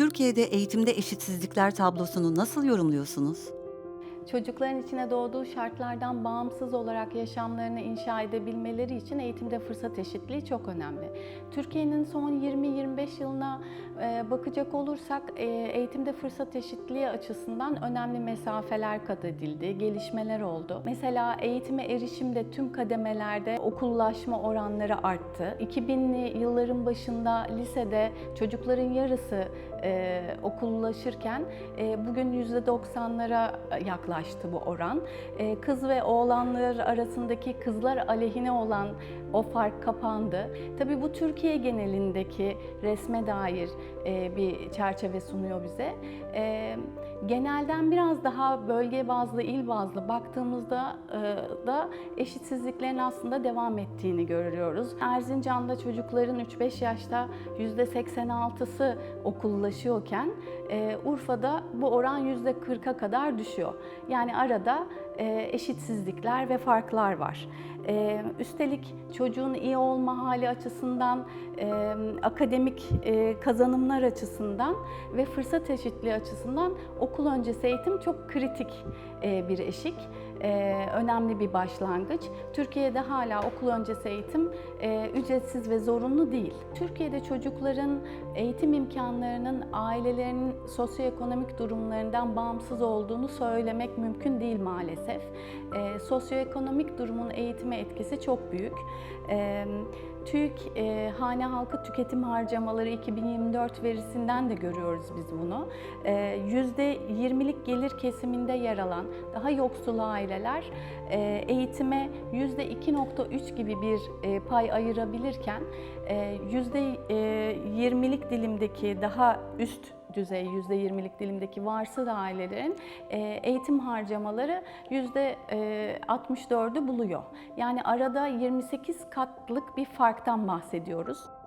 Türkiye'de eğitimde eşitsizlikler tablosunu nasıl yorumluyorsunuz? Çocukların içine doğduğu şartlardan bağımsız olarak yaşamlarını inşa edebilmeleri için eğitimde fırsat eşitliği çok önemli. Türkiye'nin son 20-25 yılına e, bakacak olursak e, eğitimde fırsat eşitliği açısından önemli mesafeler kat edildi, gelişmeler oldu. Mesela eğitime erişimde tüm kademelerde okullaşma oranları arttı. 2000'li yılların başında lisede çocukların yarısı e, okullaşırken bugün %90'lara yaklaştı bu oran. E, kız ve oğlanlar arasındaki kızlar aleyhine olan o fark kapandı. Tabii bu Türkiye genelindeki resme dair e, bir çerçeve sunuyor bize. E, genelden biraz daha bölge bazlı, il bazlı baktığımızda e, da eşitsizliklerin aslında devam ettiğini görüyoruz. Erzincan'da çocukların 3-5 yaşta %86'sı okullaşıyorken Urfa'da bu oran %40'a kadar düşüyor. Yani arada e, eşitsizlikler ve farklar var. E, üstelik çocuğun iyi olma hali açısından, e, akademik kazanımlar açısından ve fırsat eşitliği açısından okul öncesi eğitim çok kritik bir eşik. E, önemli bir başlangıç. Türkiye'de hala okul öncesi eğitim e, ücretsiz ve zorunlu değil. Türkiye'de çocukların eğitim imkanlarının ailelerinin sosyoekonomik durumlarından bağımsız olduğunu söylemek mümkün değil maalesef. E, sosyoekonomik durumun eğitime etkisi çok büyük. E, TÜİK e, hane halkı tüketim harcamaları 2024 verisinden de görüyoruz biz bunu. E, %20'lik gelir kesiminde yer alan daha yoksul aileler e, eğitime %2.3 gibi bir e, pay ayırabilirken e, %20'lik dilimdeki daha üst düzey %20'lik dilimdeki varsıl ailelerin e, eğitim harcamaları %64'ü buluyor. Yani arada 28 katlık bir farktan bahsediyoruz.